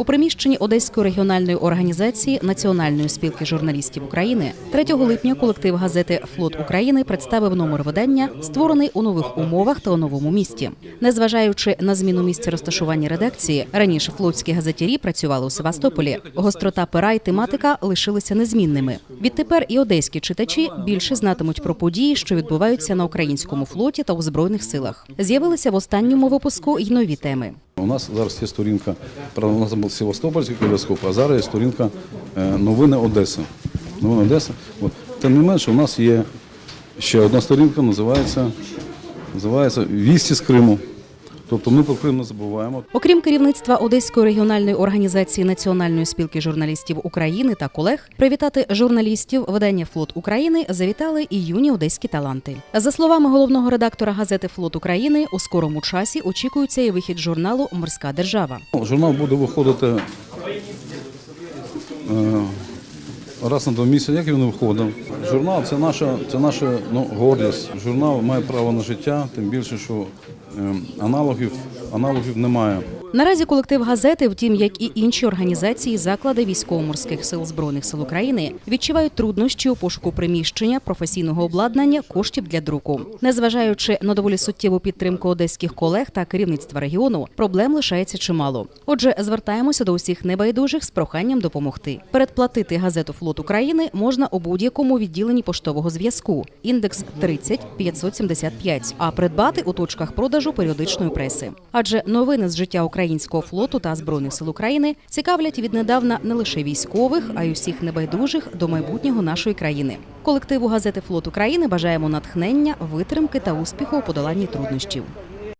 У приміщенні Одеської регіональної організації Національної спілки журналістів України 3 липня колектив газети Флот України представив номер видання, створений у нових умовах та у новому місті. Незважаючи на зміну місця розташування редакції, раніше флотські газетярі працювали у Севастополі. Гострота пера і тематика лишилися незмінними. Відтепер і одеські читачі більше знатимуть про події, що відбуваються на українському флоті та у збройних силах. З'явилися в останньому випуску й нові теми. У нас зараз є сторінка, правда, у нас був Севастопольський калейдоскоп, а зараз є сторінка е, новини Одеси. Новини Одеси. Тим не менше, у нас є ще одна сторінка, називається, називається Вісті з Криму. Тобто ми про Крим не забуваємо. Окрім керівництва Одеської регіональної організації Національної спілки журналістів України та колег, привітати журналістів видання Флот України завітали і юні одеські таланти. За словами головного редактора газети Флот України, у скорому часі очікується і вихід журналу Морська держава. Журнал буде виходити е, раз на два місяці. Як він виходив? Журнал це наша, це наша ну, гордість. Журнал має право на життя, тим більше, що е, аналогів, аналогів немає. Наразі колектив газети, втім, як і інші організації, заклади військово-морських сил збройних сил України, відчувають труднощі у пошуку приміщення, професійного обладнання, коштів для друку. Незважаючи на доволі суттєву підтримку одеських колег та керівництва регіону, проблем лишається чимало. Отже, звертаємося до усіх небайдужих з проханням допомогти. Передплатити газету Флот України можна у будь-якому відділенні поштового зв'язку. Індекс 30 575, а придбати у точках продажу періодичної преси. Адже новини з життя українського флоту та збройних сил України цікавлять віднедавна не лише військових, а й усіх небайдужих до майбутнього нашої країни. Колективу газети Флот України бажаємо натхнення, витримки та успіху у подоланні труднощів.